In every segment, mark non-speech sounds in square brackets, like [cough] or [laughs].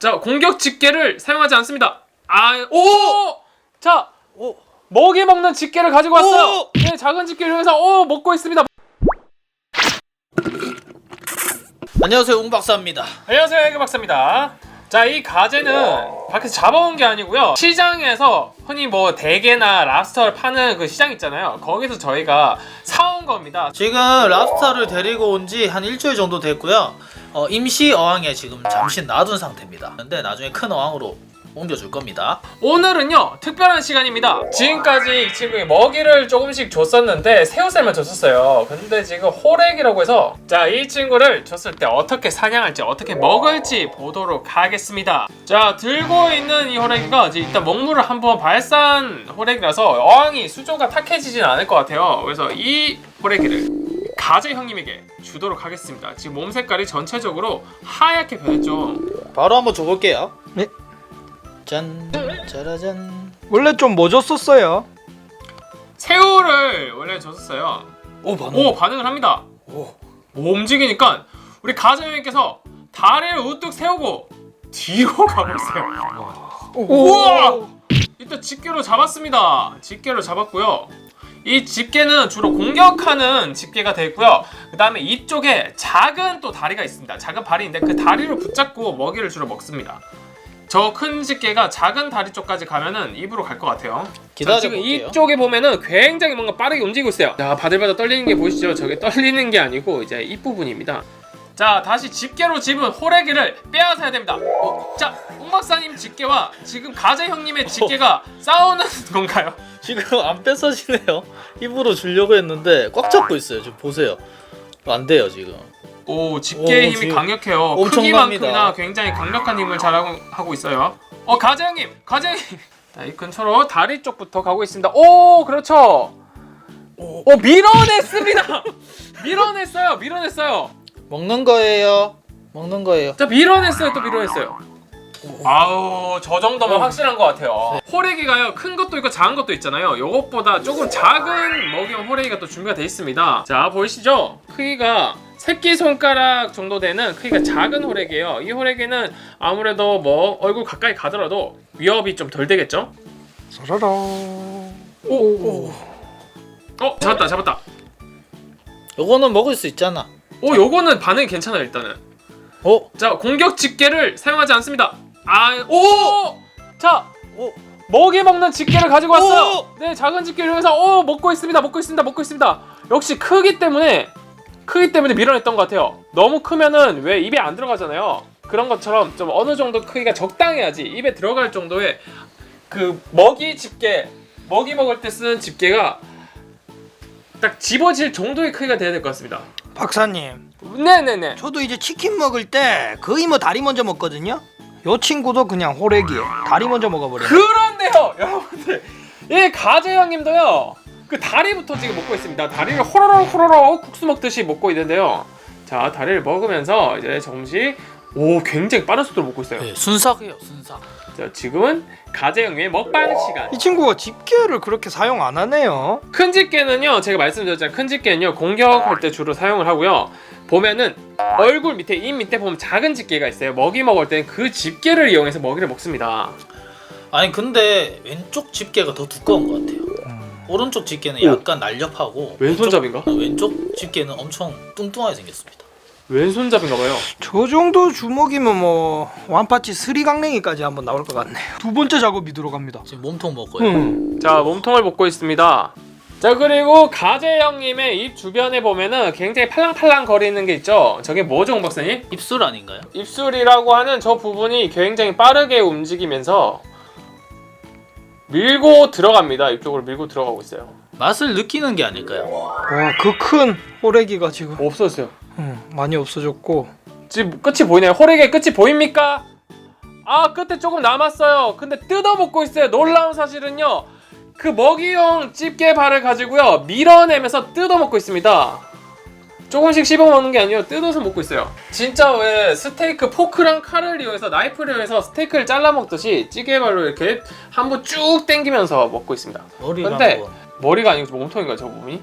자 공격 집게를 사용하지 않습니다. 아, 오! 자 오. 먹이 먹는 집게를 가지고 왔어요. 오! 네, 작은 집게를 이용해서 오 먹고 있습니다. 안녕하세요 웅 박사입니다. 안녕하세요, 해그 박사입니다. 자, 이 가재는 밖에서 잡아온 게 아니고요. 시장에서 흔히 뭐 대게나 랍스터를 파는 그 시장 있잖아요. 거기서 저희가 사온 겁니다. 지금 랍스타를 데리고 온 지 한 일주일 정도 됐고요. 어, 임시 어항에 지금 잠시 놔둔 상태입니다. 근데 나중에 큰 어항으로 옮겨줄 겁니다. 오늘은요 특별한 시간입니다 지금까지 이 친구에 먹이를 조금씩 줬었는데 새우살만 줬었어요 근데 지금 호렉이라고 해서 자 이 친구를 줬을 때 어떻게 사냥할지 어떻게 먹을지 보도록 하겠습니다 자 들고 있는 이 호렉이가 이제 일단 먹물을 한번 발산 호렉이라서 어항이 수조가 탁해지진 않을 것 같아요 그래서 이 호렉이를 가재 형님에게 주도록 하겠습니다 지금 몸 색깔이 전체적으로 하얗게 변했죠 바로 한번 줘볼게요. 네. 짠, 짜라잔. 원래 좀뭐 줬었어요? 새우를 원래 줬었어요 오 반응. 오 반응을 합니다. 오. 오, 움직이니까 우리 가자님께서 다리를 우뚝 세우고 뒤로 [laughs] 가고 있어요. 우와! 일단 집게로 잡았습니다. 집게로 잡았고요. 이 집게는 주로 공격하는 집게가 되어 있고요. 그 다음에 이쪽에 작은 또 다리가 있습니다. 작은 발이인데 그 다리를 붙잡고 먹이를 주로 먹습니다. 저 큰 집게가 작은 다리 쪽까지 가면은 입으로 갈 것 같아요. 자, 기다려 지금 볼게요. 이쪽에 보면은 굉장히 뭔가 빠르게 움직이고 있어요. 자, 바들바들 떨리는 게 보이시죠? 저게 떨리는 게 아니고 이제 이 부분입니다. 자, 다시 집게로 집은 호래기를 빼앗아야 됩니다. 어, 자, 웅 박사님 집게와 지금 가재 형님의 집게가 싸우는 [laughs] 건가요? 지금 안 뺏어지네요. 입으로 주려고 했는데 꽉 잡고 있어요. 지금 보세요. 안 돼요 지금. 오, 집게의 오, 힘이 지금 강력해요. 엄청납니다. 크기만큼이나 굉장히 강력한 힘을 자랑하고 하고 있어요. 어, 가재 형님, 가재 형님. [laughs] 자, 이 근처로 다리 쪽부터 가고 있습니다. 오, 그렇죠. 오, 밀어냈습니다. [laughs] 밀어냈어요. 밀어냈어요. 먹는 거예요. 먹는 거예요. 자 밀어냈어요 또 밀어냈어요. 아우 저 정도면 확실한 것 같아요. 호래기가요 큰 것도 있고 작은 것도 있잖아요. 요것보다 조금 작은 먹이용 호래기가 또 준비가 되어 있습니다. 자 보이시죠? 크기가 새끼손가락 정도 되는 크기가 작은 호래기예요. 이 호래기는 아무래도 뭐 얼굴 가까이 가더라도 위협이 좀 덜 되겠죠? 사라라. 오오. 어 잡았다 잡았다. 요거는 먹을 수 있잖아. 오 요거는 반응이 괜찮아요 일단은 어? 자 공격 집게를 사용하지 않습니다. 아, 오! 자, 오. 먹이 먹는 집게를 가지고 왔어요. 오! 네, 작은 집게를 이용해서 오 먹고 있습니다. 먹고 있습니다. 먹고 있습니다. 역시 크기 때문에 크기 때문에 밀어냈던 것 같아요. 너무 크면은 왜 입에 안 들어가잖아요. 그런 것처럼 좀 어느 정도 크기가 적당해야지 입에 들어갈 정도의 그 먹이 집게 먹이 먹을 때 쓰는 집게가 딱 집어질 정도의 크기가 돼야 될 것 같습니다. 박사님, 네네네. 저도 이제 치킨 먹을 때 거의 뭐 다리 먼저 먹거든요. 요 친구도 그냥 호래기에 다리 먼저 먹어버려. 그런데요, 여러분들 이 가재 형님도요. 그 다리부터 지금 먹고 있습니다. 다리를 호로록 호로록 국수 먹듯이 먹고 있는데요. 자, 다리를 먹으면서 이제 조금씩 오 굉장히 빠른 속도로 먹고 있어요. 네, 순삭이에요. 순삭. 자, 지금은 가재 형님의 먹방 시간. 이 친구가 집게를 그렇게 사용 안 하네요. 큰 집게는요, 제가 말씀드렸잖아요. 큰 집게는요 공격할 때 주로 사용을 하고요. 보면은 얼굴 밑에 입 밑에 보면 작은 집게가 있어요. 먹이 먹을 때는 그 집게를 이용해서 먹이를 먹습니다. 아니 근데 왼쪽 집게가 더 두꺼운 것 같아요. 음. 오른쪽 집게는 오. 약간 날렵하고 왼손잡인가? 왼쪽, 왼쪽 집게는 엄청 뚱뚱하게 생겼습니다. 왼손잡인가 봐요. 저 정도 주먹이면 뭐 완파치 스리강냉이까지 한번 나올 것 같네요. 두 번째 작업이 들어갑니다. 지금 몸통 먹고요. 음. 자 몸통을 먹고 있습니다. 자 그리고 가재 형님의 입 주변에 보면은 굉장히 팔랑팔랑 거리는 게 있죠. 저게 뭐죠, 홍 박사님? 입술 아닌가요? 입술이라고 하는 저 부분이 굉장히 빠르게 움직이면서 밀고 들어갑니다. 이쪽으로 밀고 들어가고 있어요. 맛을 느끼는 게 아닐까요? 와, 그 큰 호래기가 지금 없어졌어요. 음, 많이 없어졌고. 지금 끝이 보이나요? 호래기의 끝이 보입니까? 아 끝에 조금 남았어요. 근데 뜯어 먹고 있어요. 놀라운 사실은요. 그 먹이용 집게 발을 가지고요 밀어내면서 뜯어 먹고 있습니다. 조금씩 씹어 먹는 게 아니라 뜯어서 먹고 있어요. 진짜 왜 스테이크 포크랑 칼을 이용해서 나이프를 이용해서 스테이크를 잘라 먹듯이 찌개발로 이렇게 한 번 쭉 당기면서 먹고 있습니다. 머리를 근데- 한번 머리가 아니고 몸통인가요, 저 부분이?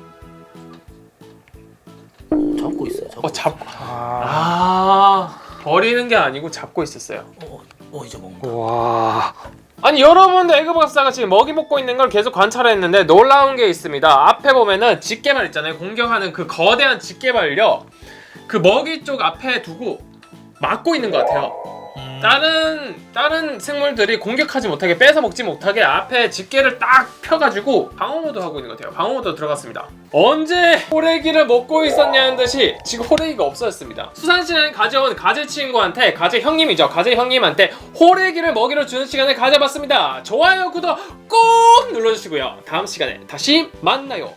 잡고 있어요. 잡고. 어 잡고 아, 아 버리는 게 아니고 잡고 있었어요. 어, 어 이제 먹는다. 와. 아니 여러분들 에그 박사가 지금 먹이 먹고 있는 걸 계속 관찰했는데 놀라운 게 있습니다. 앞에 보면은 집게발 있잖아요. 공격하는 그 거대한 집게발요. 그 먹이 쪽 앞에 두고 막고 있는 것 같아요. 음, 다른 다른 생물들이 공격하지 못하게 뺏어 먹지 못하게 앞에 집게를 딱 펴가지고 방어모드 하고 있는 것 같아요. 방어모드 들어갔습니다. 언제 호래기를 먹고 있었냐는 듯이 지금 호래기가 없어졌습니다. 수산시장에 가져온 가재 친구한테 가재 형님이죠. 가재 형님한테 호래기를 먹이로 주는 시간을 가져봤습니다. 좋아요 구독 꼭 눌러주시고요. 다음 시간에 다시 만나요.